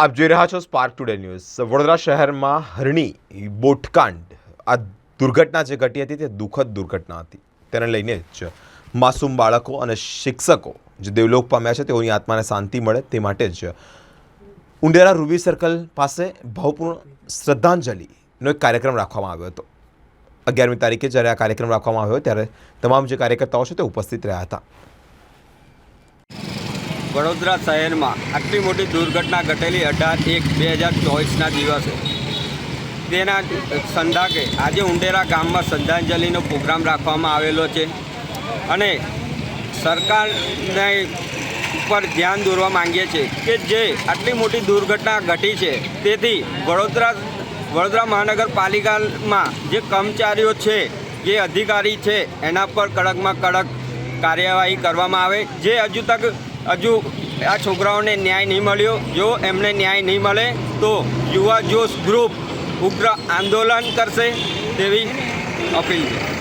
આપ જોઈ રહ્યા છો સ્પાર્ક ટુડે ન્યૂઝ વડોદરા શહેરમાં હરણી, બોટકાંડ. આ દુર્ઘટના જે ઘટી હતી તે દુઃખદ દુર્ઘટના હતી. તેને લઈને જ માસૂમ બાળકો અને શિક્ષકો જે દેવલોક પામ્યા છે તેઓની આત્માને શાંતિ મળે તે માટે જ ઉંડેરા રૂબી સર્કલ પાસે ભાવપૂર્ણ શ્રદ્ધાંજલિનો એક કાર્યક્રમ રાખવામાં આવ્યો હતો. અગિયારમી તારીખે જ્યારે આ કાર્યક્રમ રાખવામાં આવ્યો ત્યારે તમામ જે કાર્યકર્તાઓ છે તે ઉપસ્થિત રહ્યા હતા. વડોદરા શહેરમાં આટલી મોટી દુર્ઘટના ઘટેલી અઢાર એક બે હજાર ચોવીસના દિવસે. તેના સંદાકે આજે ઉંડેરા ગામમાં શ્રદ્ધાંજલિનો પ્રોગ્રામ રાખવામાં આવેલો છે અને સરકારને ઉપર ધ્યાન દોરવા માંગીએ છીએ કે જે આટલી મોટી દુર્ઘટના ઘટી છે તેથી વડોદરા વડોદરા મહાનગરપાલિકામાં જે કર્મચારીઓ છે, જે અધિકારી છે, એના પર કડકમાં કડક કાર્યવાહી કરવામાં આવે. જે હજુ તક હજુ આ છોકરાઓને ન્યાય નહીં મળ્યો. જો એમને ન્યાય નહીં મળે તો યુવા જોશ ગ્રુપ ઉગ્ર આંદોલન કરશે તેવી અપીલ છે.